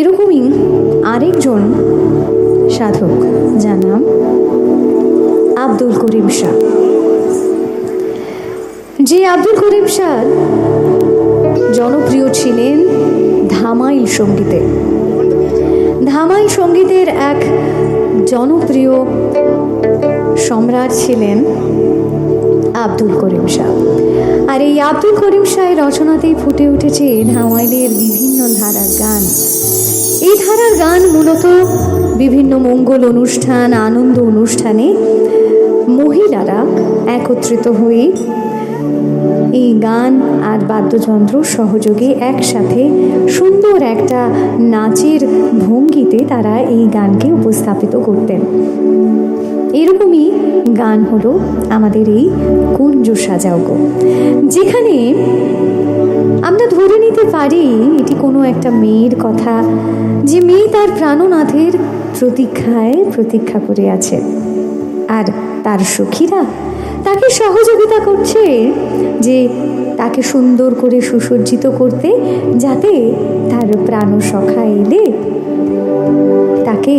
এরকমই আরেকজন সাধক, যার নাম আব্দুল করিম শাহ। যে আব্দুল করিম শাহ জনপ্রিয় ছিলেন ধামাইল সঙ্গীতে। ধামাইল সঙ্গীতের এক জনপ্রিয় সম্রাট ছিলেন আব্দুল করিম শাহ। আর এই আব্দুল করিম শাহের রচনাতেই ফুটে উঠেছে ধামাইলের বিভিন্ন ধারার গান। এই ধারার গান মূলত বিভিন্ন মঙ্গল অনুষ্ঠান, আনন্দ অনুষ্ঠানে মহিলারা একত্রিত হয়ে এই গান আর বাদ্যযন্ত্র সহযোগে একসাথে সুন্দর একটা নাচের ভঙ্গিতে তারা এই গানকে উপস্থাপিত করতেন। এরকমই গান হলো আমাদের এই কুঞ্জ সাজাওগো যেখানে ধরে নিতে পারি, এটি কোনো একটা মেয়ের কথা যে মেয়ে তার প্রাণনাথের প্রতীক্ষায় প্রতীক্ষা করে আছে। আর তার সখীরা তাকে সহযোগিতা করছে যে তাকে সুন্দর করে সুসজ্জিত করতে যাতে তার প্রাণ সখা এলে তাকে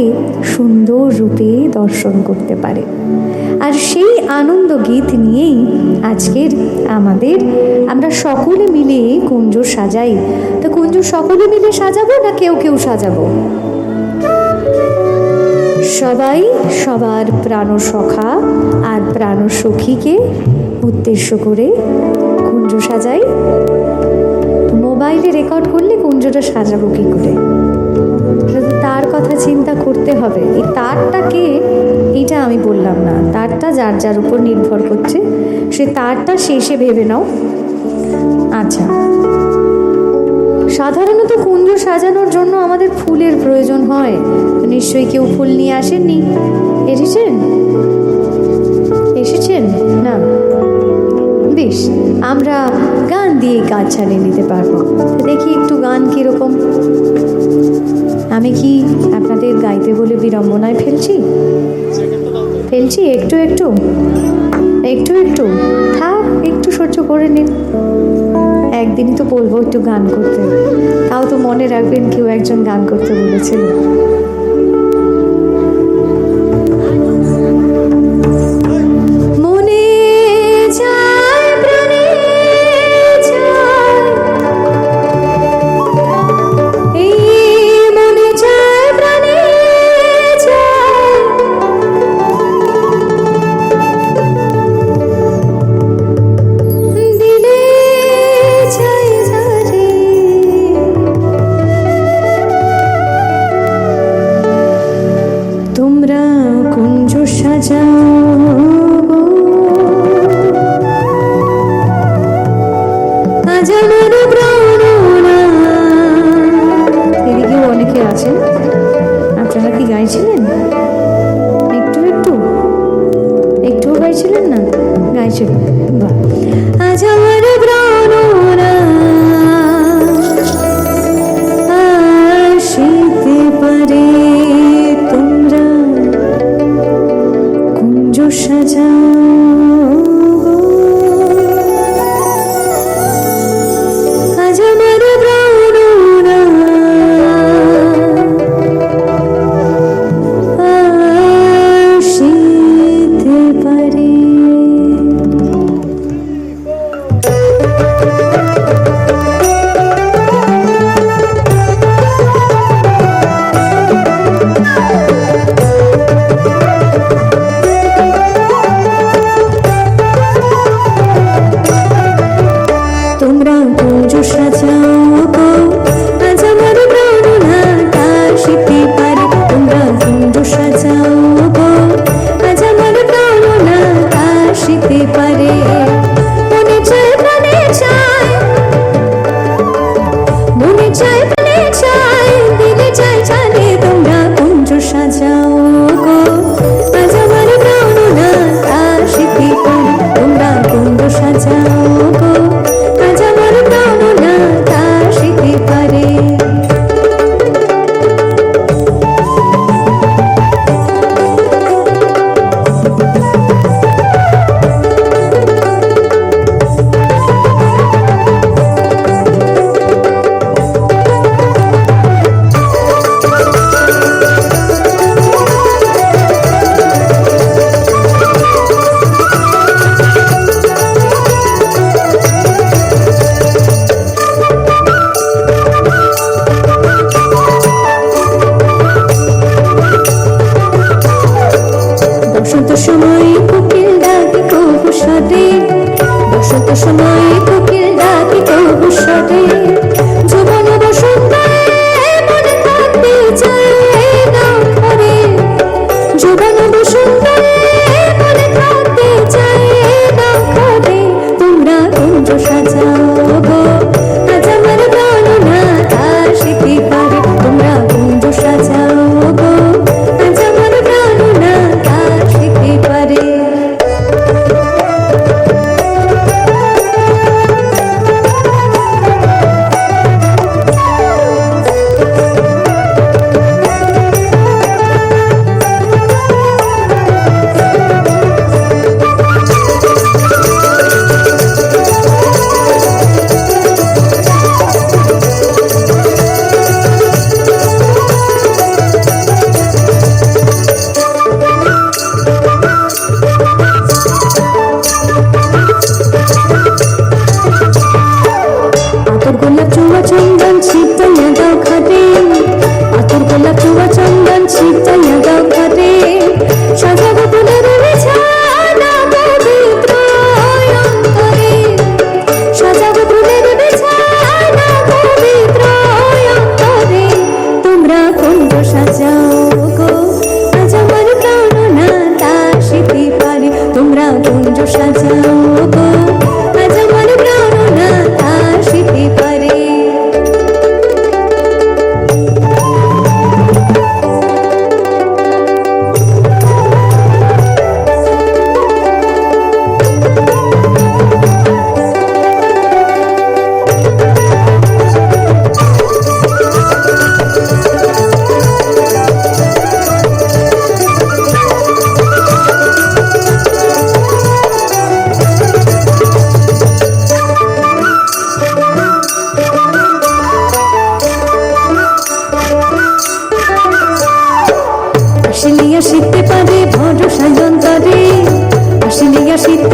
সুন্দর রূপে দর্শন করতে পারে। আর সেই আনন্দ গীত নিয়েই আজকের আমাদের। আমরা সকলে মিলে কুঞ্জ সাজাই। তো কুঞ্জ সকলে মিলে সাজাবো না কেউ কেউ সাজাবো? সবাই সবার প্রাণ সখা আর প্রাণ সখীকে উদ্দেশ্য করে কুঞ্জ সাজাই। মোবাইলে রেকর্ড করলে কুঞ্জটা সাজাবো কি করে? তার কথা চিন্তা করতে হবে। এই তারটাকে এইটা আমি বললাম না। তারটা যার যার উপর নির্ভর করছে, সে তারটা শেষে ভেবে নাও। আচ্ছা। সাধারণত কুঞ্জ সাজানোর জন্য আমাদের ফুলের প্রয়োজন হয়। নিশ্চয়ই কেউ ফুল নিয়ে আসেননি। এসেছেন? এসেছেন? না। বেশ, আমরা গান দিয়ে কাজ চালিয়ে নিতে পারব। দেখি একটু গান কীরকম। আমি কি আপনাদের গাইতে বলে বিড়ম্বনায় ফেলছি? ফেলছি একটু একটু। একটু একটু। থাক, একটু সহ্য করে নিন। একদিন তো বলব একটু গান করতে। তাও তো মনে রাখবেন কেউ একজন গান করতে বলেছিল এদিকেও অনেকে আছেন। আপনারা কি গাইছিলেন? একটু একটু। একটুও গাইছিলেন না? গাইছিলেন। বা আজ আমার si